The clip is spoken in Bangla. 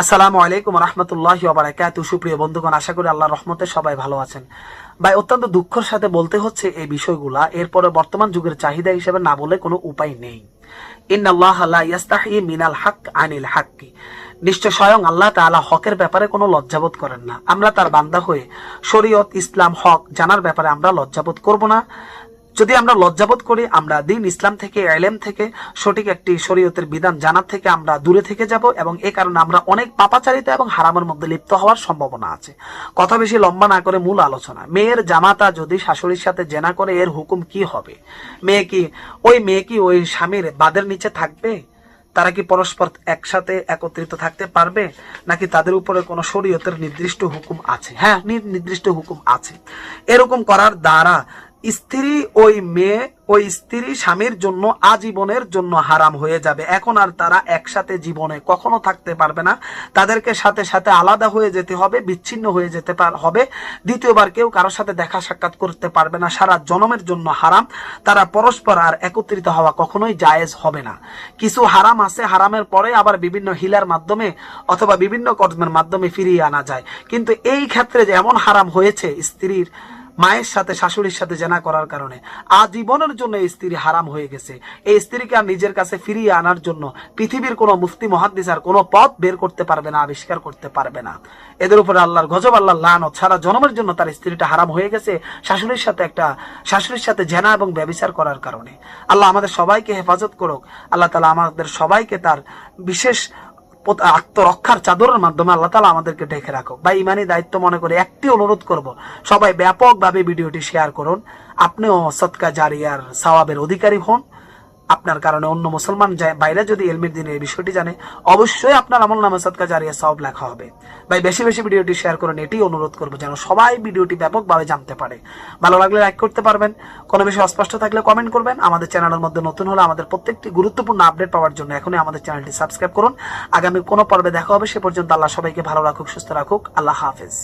আসসালামু আলাইকুম রহমতুল্লাহ বারাকাত সুপ্রিয় বন্ধুগণ, আশা করি আল্লাহ রহমতে সবাই ভালো আছেন। ভাই, অত্যন্ত দুঃখের সাথে বলতে হচ্ছে এই বিষয়গুলা। এরপরে বর্তমান যুগের চাহিদা হিসেবে না বলে কোনো উপায় নেই। মিনাল আনিল নিশ্চয় স্বয়ং আল্লাহ তাআলা হকের ব্যাপারে কোনো লজ্জাবোধ করেন না। আমরা তার বান্দা হয়ে শরীয়ত, ইসলাম, হক জানার ব্যাপারে আমরা লজ্জাবোধ করব না। যদি আমরা লজ্জাবোধ করি, আমরা দিন ইসলাম থেকে, এলেম থেকে, সঠিক একটি শরীয়তের বিধান জানার থেকে আমরা দূরে থেকে যাব এবং এ কারণে আমরা অনেক পাপাচারিতা এবং হারামের মধ্যে লিপ্ত হওয়ার সম্ভাবনা আছে। কথা বেশি লম্বা না করে মূল আলোচনা। মেয়ের জামাতা যদি শাশুড়ির সাথে জেনা করে, এর হুকুম কি হবে? মেয়ে কি, ওই মেয়ে কি ওই স্বামীর বাদের নিচে থাকবে? তারা কি পরস্পর একসাথে একত্রিত থাকতে পারবে? নাকি তাদের উপরে কোনো শরীয়তের নির্দিষ্ট হুকুম আছে? হ্যাঁ নির্দিষ্ট হুকুম আছে। এরকম করার দ্বারা স্ত্রী ওই মেয়ে, ওই স্ত্রী স্বামীর জন্য আজীবনের জন্য হারাম হয়ে যাবে। এখন আর তারা একসাথে জীবনে কখনো থাকতে পারবে না। তাদেরকে সাথে সাথে আলাদা হয়ে যেতে হবে, বিচ্ছিন্ন হয়ে যেতে হবে। দ্বিতীয়বার কেউ কারোর সাথে দেখা সাক্ষাৎ করতে পারবে না। সারা জনমের জন্য হারাম। তারা পরস্পর আর একত্রিত হওয়া কখনোই জায়েজ হবে না। কিছু হারাম আছে, হারামের পরে আবার বিভিন্ন হিলার মাধ্যমে অথবা বিভিন্ন কর্মের মাধ্যমে ফিরিয়ে আনা যায়। কিন্তু এই ক্ষেত্রে যে এমন হারাম হয়েছে স্ত্রীর মায়ের সাথে, শাশুড়ির সাথে জেনা করার কারণে। আজীবনের জন্য এই স্ত্রী হারাম হয়ে গেছে। এই স্ত্রীকে আর নিজের কাছে ফিরিয়ে আনার জন্য পৃথিবীর কোনো মুফতি, মহাদ্দিস আর কোনো পথ বের করতে পারবে না, আবিষ্কার করতে পারবে না। এদের উপরে আল্লাহর গজব আল্লাহ লানত সারা জন্মের জন্য তার স্ত্রীটা হারাম হয়ে গেছে শাশুড়ির সাথে একটা, শাশুড়ির সাথে জেনা এবং ব্যবিচার করার কারণে। আল্লাহ আমাদের সবাইকে হেফাজত করুক। আল্লাহ তালা আমাদের সবাইকে তার বিশেষ আত্মরক্ষার চাদরের মাধ্যমে আল্লাহ তালা আমাদেরকে ঢেকে রাখো বা ইমানি দায়িত্ব মনে করে একটি অনুরোধ করব। সবাই ব্যাপকভাবে ভিডিওটি শেয়ার করুন। আপনিও সৎকা জারিয়ার সওয়াবের অধিকারী হন। আপনার কারণে অন্য মুসলমান বাইরে যদি এলমির দিনে এই বিষয়টি জানে, অবশ্যই আপনার আমল নামে সৎকা জারিয়া সব লেখা হবে। ভাই, বেশি বেশি ভিডিওটি শেয়ার করুন এটি অনুরোধ করব যেন সবাই ভিডিওটি ব্যাপকভাবে জানতে পারে। ভালো লাগলে লাইক করতে পারবেন। কোনো বিষয় অস্পষ্ট থাকলে কমেন্ট করবেন। আমাদের চ্যানেলের মধ্যে নতুন হলে আমাদের প্রত্যেকটি গুরুত্বপূর্ণ আপডেট পাওয়ার জন্য এখনই আমাদের চ্যানেলটি সাবস্ক্রাইব করুন। আগামী কোনো পর্বে দেখা হবে, সে পর্যন্ত আল্লাহ সবাইকে ভালো রাখুক, সুস্থ রাখুক। আল্লাহ হাফেজ।